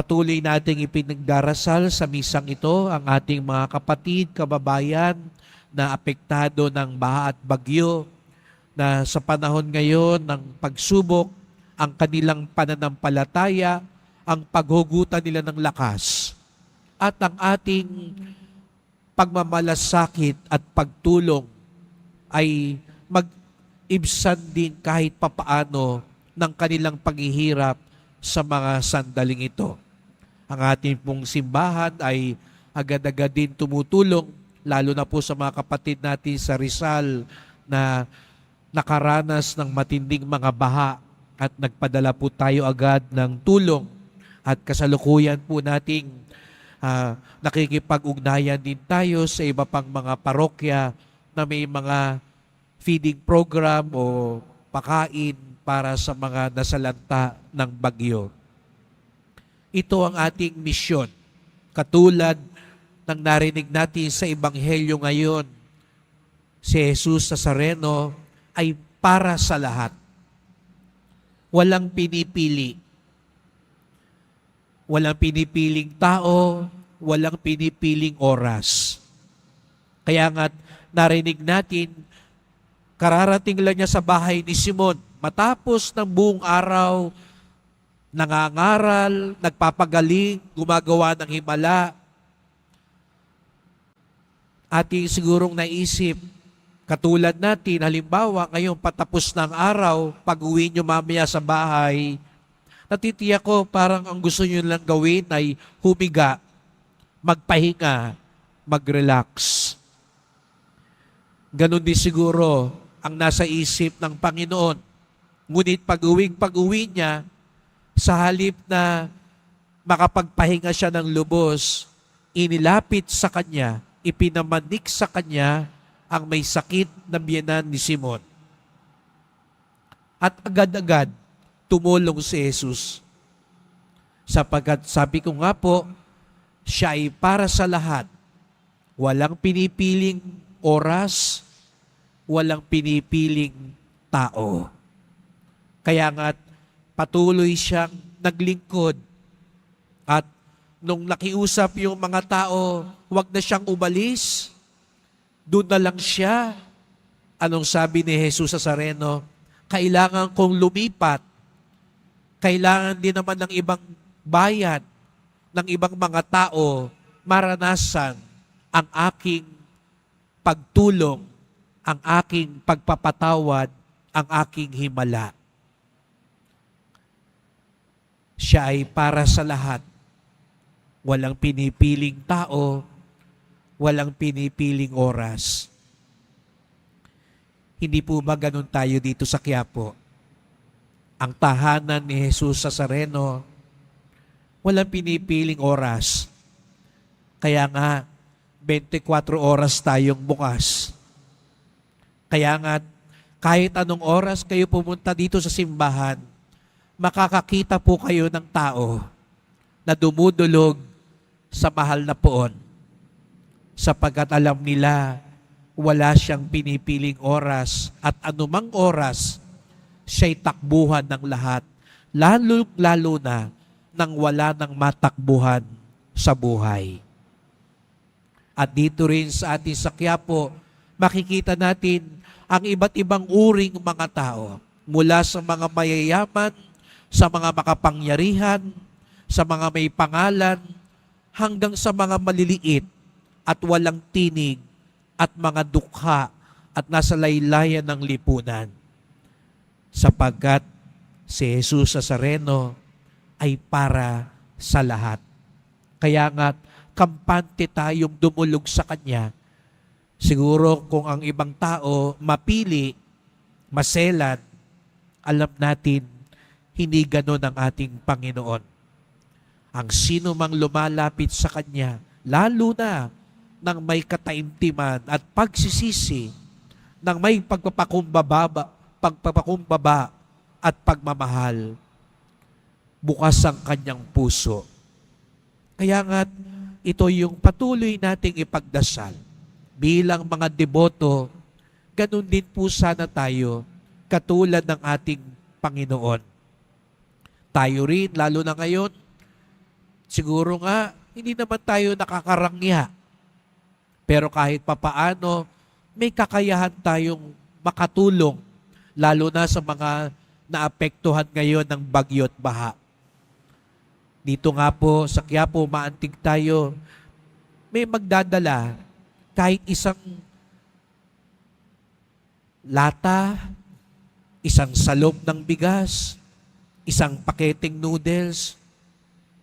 Patuloy nating ipinagdarasal sa misang ito ang ating mga kapatid, kababayan na apektado ng baha at bagyo na sa panahon ngayon ng pagsubok, ang kanilang pananampalataya, ang paghugutan nila ng lakas at ang ating pagmamalasakit at pagtulong ay mag-ibsan din kahit papaano ng kanilang paghihirap sa mga sandaling ito. Ang ating pong simbahan ay agad-agad din tumutulong, lalo na po sa mga kapatid natin sa Rizal na nakaranas ng matinding mga baha at nagpadala po tayo agad ng tulong at kasalukuyan po nating ah, nakikipag-ugnayan din tayo sa iba pang mga parokya na may mga feeding program o pakain para sa mga nasalanta ng bagyo. Ito ang ating misyon. Katulad ng narinig natin sa Ebanghelyo ngayon, si Jesus Nazareno ay para sa lahat. Walang pinipili. Walang pinipiling tao, walang pinipiling oras. Kaya nga narinig natin, kararating lang niya sa bahay ni Simon. Matapos ng buong araw, nangangaral, nagpapagaling, gumagawa ng himala. Ating sigurong naisip, katulad natin, halimbawa, ngayong patapos ng araw, pag uwi nyo mamaya sa bahay, natitiyak ko parang ang gusto nyo lang gawin ay humiga, magpahinga, mag-relax. Ganon din siguro ang nasa isip ng Panginoon. Ngunit pag-uwing pag-uwi niya, sa halip na makapagpahinga siya ng lubos, inilapit sa kanya, ipinamanik sa kanya ang may sakit na biyanan ni Simon. At agad-agad, tumulong si Jesus. Sapagkat sabi ko nga po, siya ay para sa lahat. Walang pinipiling oras, walang pinipiling tao. Kaya nga patuloy siyang naglingkod at nung nakiusap yung mga tao, wag na siyang umalis, doon na lang siya. Anong sabi ni Jesus sa Sareno? Kailangan kong lumipat. Kailangan din naman ng ibang bayan, ng ibang mga tao, maranasan ang aking pagtulong, ang aking pagpapatawad, ang aking himala. Siya ay para sa lahat. Walang pinipiling tao, walang pinipiling oras. Hindi po ba ganun tayo dito sa Quiapo? Ang tahanan ni Jesus sa Sareno, walang pinipiling oras. Kaya nga, 24 oras tayong bukas. Kaya nga, kahit anong oras kayo pumunta dito sa simbahan, makakakita po kayo ng tao na dumudulog sa mahal na poon. Sapagkat alam nila, wala siyang pinipiling oras at anumang oras, siya'y takbuhan ng lahat. Lalo-lalo na nang wala ng matakbuhan sa buhay. At dito rin sa ating sa Quiapo, makikita natin ang iba't ibang uring mga tao. Mula sa mga mayayaman, sa mga makapangyarihan, sa mga may pangalan, hanggang sa mga maliliit at walang tinig at mga dukha at nasa laylayan ng lipunan. Sapagkat si Jesus Nazareno ay para sa lahat. Kaya nga, kampante tayong dumulog sa Kanya. Siguro kung ang ibang tao mapili, maselan, alam natin, hindi ganon ang ating Panginoon. Ang sino mang lumalapit sa Kanya, lalo na ng may kataimtiman at pagsisisi, ng may pagpapakumbaba, pagpapakumbaba at pagmamahal, bukas ang kanyang puso. Kaya nga, ito yung patuloy nating ipagdasal. Bilang mga deboto, ganun din po sana tayo, katulad ng ating Panginoon. Tayo rin, lalo na ngayon, Siguro nga, hindi naman tayo nakakarangya. Pero kahit papaano, may kakayahan tayong makatulong, lalo na sa mga naapektuhan ngayon ng bagyo't baha. Dito nga po sa Quiapo, maantig tayo, may magdadala kahit isang lata, isang salop ng bigas, isang paketeng noodles,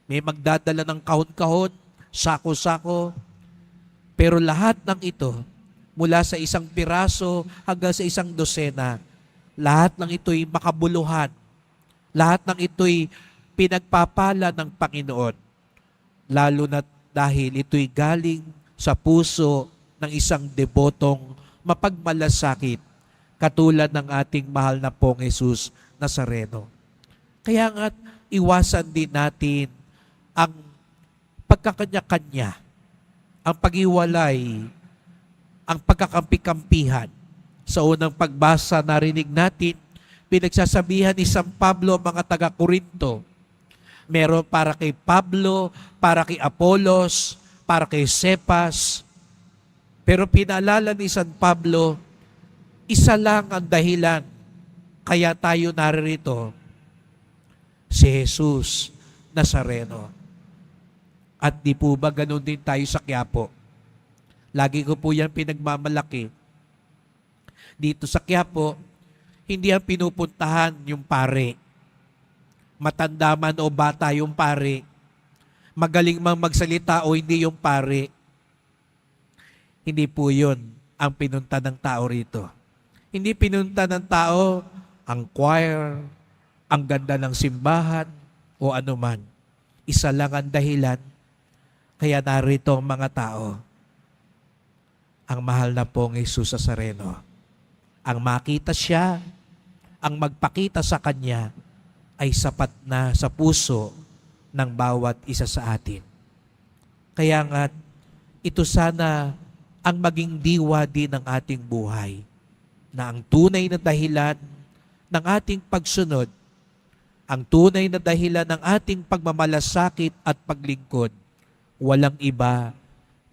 may magdadala ng kahon-kahon, sako-sako. Pero lahat ng ito, mula sa isang piraso hanggang sa isang dosena, lahat ng ito'y makabuluhan. Lahat ng ito'y pinagpapala ng Panginoon. Lalo na dahil ito'y galing sa puso ng isang debotong mapagmalasakit katulad ng ating mahal na pong Jesus Nazareno. Kaya nga, iwasan din natin ang pagkakanya-kanya, ang pag-iwalay, ang pagkakampi-kampihan. Sa unang pagbasa, narinig natin, pinagsasabihan ni San Pablo ang mga taga-Korinto. Meron para kay Pablo, para kay Apolos, para kay Cepas. Pero pinaalala ni San Pablo, isa lang ang dahilan kaya tayo naririto, si Jesus Nazareno. At di po ba ganun din tayo sa Quiapo? Lagi ko po yan pinagmamalaki. Dito sa Quiapo, hindi ang pinupuntahan yung pare. Matanda man o bata yung pare. Magaling mang magsalita o hindi yung pare. Hindi po yun ang pinunta ng tao rito. Hindi pinunta ng tao ang choir, ang ganda ng simbahan, o anuman. Isa lang ang dahilan, kaya narito ang mga tao. Ang mahal na pong Jesus Nazareno. Ang makita siya, ang magpakita sa Kanya, ay sapat na sa puso ng bawat isa sa atin. Kaya nga, ito sana ang maging diwa din ng ating buhay na ang tunay na dahilan ng ating pagsunod, ang tunay na dahilan ng ating pagmamalasakit at paglingkod, walang iba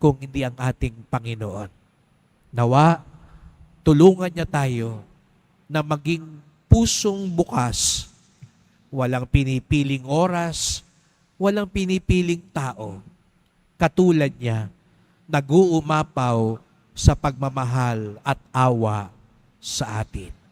kung hindi ang ating Panginoon. Nawa, tulungan niya tayo na maging pusong bukas, walang pinipiling oras, walang pinipiling tao, katulad niya, nag-uumapaw sa pagmamahal at awa sa atin.